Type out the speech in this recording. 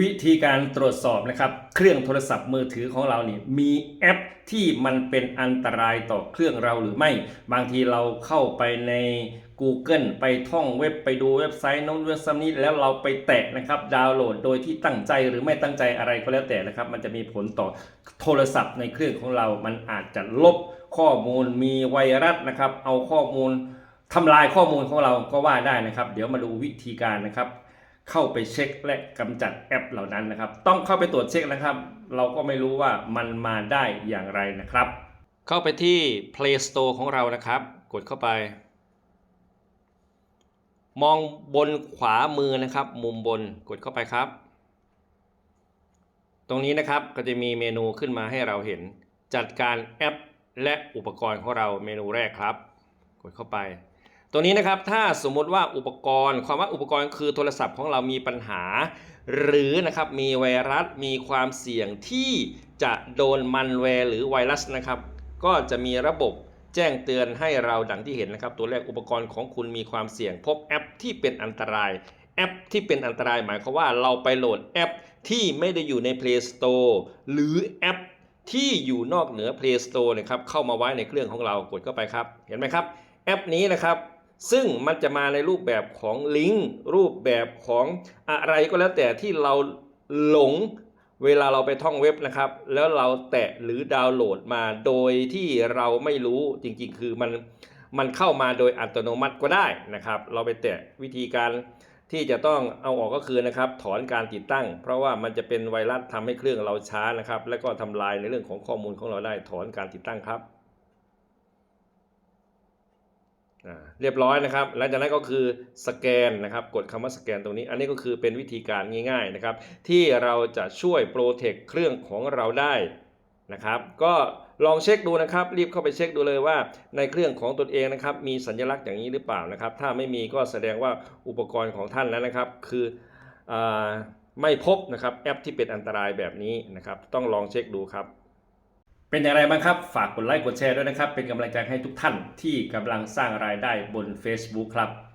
วิธีการตรวจสอบนะครับ เครื่องโทรศัพท์มือถือของเรานี่มีแอปที่มันเป็นอันตรายต่อเครื่องเราหรือไม่ บางทีเราเข้าไปใน Google ไปท่องเว็บไปดูเว็บไซต์โน้นเว็บไซต์นี้แล้วเราไปแตะนะครับดาวน์โหลดโดยที่ตั้งใจหรือไม่ตั้งใจอะไรก็แล้วแต่นะครับ มันจะมีผลต่อโทรศัพท์ในเครื่องของเรา มันอาจจะลบข้อมูลมีไวรัสนะครับ เอาข้อมูลทำลายข้อมูลของเราก็ว่าได้นะครับ เดี๋ยวมาดูวิธีการนะครับ เข้าไปเช็คและกำจัดแอปเหล่านั้นนะครับ ต้องเข้าไปตรวจเช็คนะครับ เราก็ไม่รู้ว่ามันมาได้อย่างไรนะครับ เข้าไปที่ Play Store ของเรานะครับ กดเข้าไป มองบนขวามือนะครับ มุมบนกดเข้าไปครับ ตรงนี้นะครับก็จะมีเมนูขึ้นมาให้เราเห็น จัดการแอปและอุปกรณ์ของเราเมนูแรกครับ กดเข้าไป ตัวนี้นะครับถ้าสมมติว่าอุปกรณ์ ความว่าอุปกรณ์คือโทรศัพท์ของเรามีปัญหา หรือนะครับมีไวรัสมีความเสี่ยงที่จะโดนมันแวร์หรือไวรัสนะครับ ก็จะมีระบบแจ้งเตือนให้เราดังที่เห็นนะครับ ตัวแรกอุปกรณ์ของคุณมีความเสี่ยง พบแอปที่เป็นอันตราย แอปที่เป็นอันตรายหมายความว่าเราไปโหลดแอปที่ไม่ได้อยู่ใน Play Store หรือแอปที่อยู่นอกเหนือ Play Store นะครับเข้ามาไว้ในเครื่องของเรากดเข้าไปครับ เห็นไหมครับ แอปนี้นะครับ ซึ่งมันจะมาในรูปแบบของลิงก์รูปแบบของอะไรก็แล้วแต่ที่เราหลงเวลาเราไปท่องเว็บนะครับ แล้วเราแตะหรือดาวน์โหลดมาโดยที่เราไม่รู้จริงๆ คือมันมันเข้ามาโดยอัตโนมัติก็ได้นะครับ เราไปแตะวิธีการที่จะต้องเอาออกก็คือนะครับ ถอนการติดตั้ง เพราะว่ามันจะเป็นไวรัสทำให้เครื่องเราช้านะครับ แล้วก็ทำลายในเรื่องของข้อมูลของเราได้ถอนการติดตั้งครับ อ่า เรียบร้อยนะครับ หลังจากนั้นก็คือสแกนนะครับ กดคำว่าสแกนตรงนี้ อันนี้ก็คือเป็นวิธีการง่ายๆนะครับ ที่เราจะช่วยโปรเทคเครื่องของเราได้นะครับ ก็ลองเช็คดูนะครับ รีบเข้าไปเช็คดูเลยว่า ในเครื่องของตนเองนะครับ มีสัญลักษณ์อย่างนี้หรือเปล่านะครับ ถ้าไม่มีก็แสดงว่าอุปกรณ์ของท่านนั้นนะครับ คืออไม่พบนะครับแอปที่เป็นอันตรายแบบนี้นะครับ ต้องลองเช็คดูครับ เป็นอย่างไรบ้างครับ ฝากกดไลค์กดแชร์ด้วยนะครับ เป็นกำลังใจให้ทุกท่านที่กำลังสร้างรายได้บน Facebook ครับ